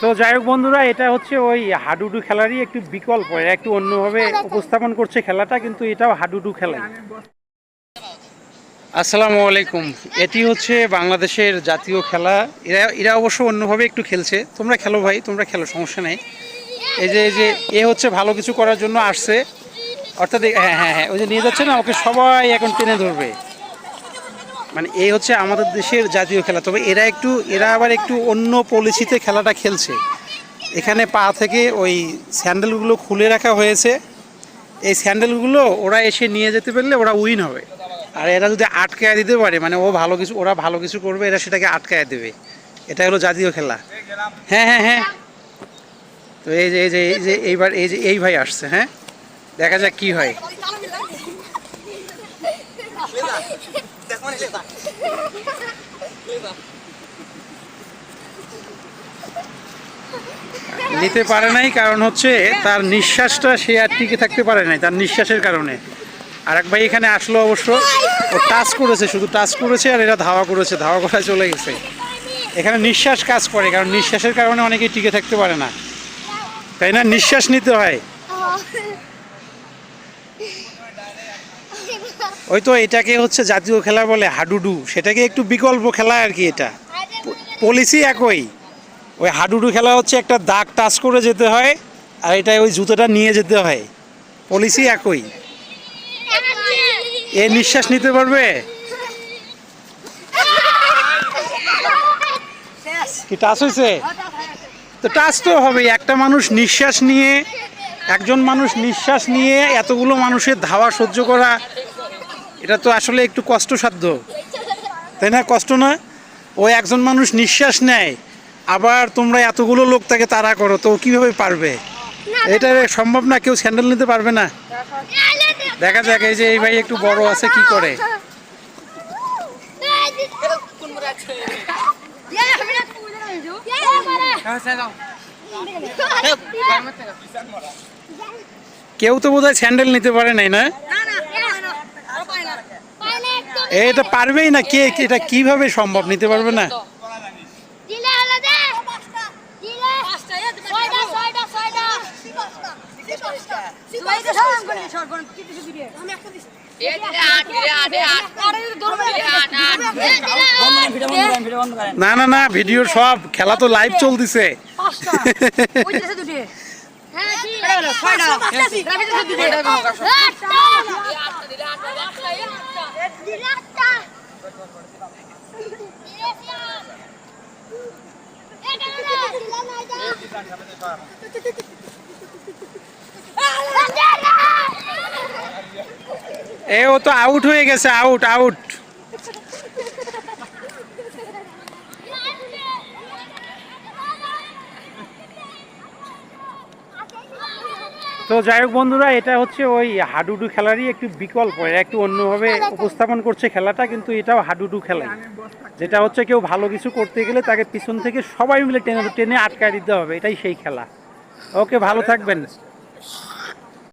তো যাই হোক বন্ধুরা এটা হচ্ছে ওই হাডুডু খেলারই একটু বিকল্প। এরা একটু অন্যভাবে উপস্থাপন করছে খেলাটা কিন্তু এটাও হাডুডু খেলাই। আসসালামু আলাইকুম। এটি হচ্ছে বাংলাদেশের জাতীয় খেলা। এরা এরা অবশ্য অন্যভাবে একটু খেলছে। তোমরা খেলো ভাই তোমরা খেলো সমস্যা নেই। এই যে এই যে এ হচ্ছে ভালো কিছু করার জন্য আসছে। অর্থাৎ হ্যাঁ হ্যাঁ হ্যাঁ ওই যে নিয়ে যাচ্ছে না ওকে সবাই এখন টেনে ধরবে। মানে এই হচ্ছে আমাদের দেশের জাতীয় খেলা। তবে এরা একটু এরা আবার একটু অন্য পলিসিতে খেলাটা খেলছে। এখানে পা থেকে ওই স্যান্ডেলগুলো খুলে রাখা হয়েছে। এই স্যান্ডেলগুলো ওরা এসে নিয়ে যেতে পারলে ওরা উইন হবে। আর এরা যদি আটকায় দিতে পারে মানে ও ভালো কিছু ওরা ভালো কিছু করবে এরা সেটাকে আটকায় দেবে। এটা হলো জাতীয় খেলা। হ্যাঁ হ্যাঁ হ্যাঁ। তো এই যে এই যে এই যে এইবার এই যে এই ভাই আসছে হ্যাঁ? দেখা যাক কি হয়। নিতে পারে নাই কারণ হচ্ছে তার নিঃশ্বাসটা সে আর টিকে থাকতে পারে নাই তার নিঃশ্বাসের কারণে। আর এক ভাই এখানে আসলো অবশ্য। ও টাচ করেছে শুধু টাচ করেছে আর এরা ধাওয়া করেছে ধাওয়া করা চলে গেছে। এখানে নিঃশ্বাস কাজ করে কারণ নিঃশ্বাসের কারণে অনেকেই টিকে থাকতে পারে না। তাই না? নিঃশ্বাস নিতে হয়। ওই তো এটাকে হচ্ছে জাতীয় খেলা বলে হাডুডু। সেটাকে একটু বিকল্প খেলা আর কি এটা। পলিসি একই। ওই হাডুডু খেলা হচ্ছে একটা দাগ টাচ করে যেতে হয় আর এটা ওই জুতোটা নিয়ে যেতে হয়। পলিসি একই। এ নিঃশ্বাস নিতে পারবে? কি টাচ হয়েছে তো টাচ তো হবে একটা মানুষ নিঃশ্বাস নিয়ে একজন মানুষ নিঃশ্বাস নিয়ে এতগুলো মানুষের ধাওয়া সহ্য করা এটা তো আসলে একটু কষ্টসাধ্য। তাই না? কষ্ট না ও একজন মানুষ নিঃশ্বাস নেয় আবার তোমরা এতগুলো লোক তাকে তাড়া করো তো কীভাবে পারবে? এটা সম্ভব না? কেউ স্যান্ডেল নিতে পারবে না? দেখা যাক এই যে এই ভাই একটু বড় আছে কি করে? কেউ তো বোধহয় স্যান্ডেল নিতে পারে নাই না এটা পারবেই না কে এটা কীভাবে সম্ভব নিতে পারবে না? না না না ভিডিও সব খেলা তো লাইভ চলতেছে। এ ও তো আউট হয়ে গেছে আউট আউট তো যাই হোক বন্ধুরা এটা হচ্ছে ওই হাডুডু খেলারই একটু বিকল্প। এরা একটু অন্যভাবে উপস্থাপন করছে খেলাটা কিন্তু এটাও হাডুডু খেলাই। যেটা হচ্ছে কেউ ভালো কিছু করতে গেলে তাকে পিছন থেকে সবাই মিলে টেনে টেনে আটকায় দিতে হবে এটাই সেই খেলা। ওকে ভালো থাকবেন।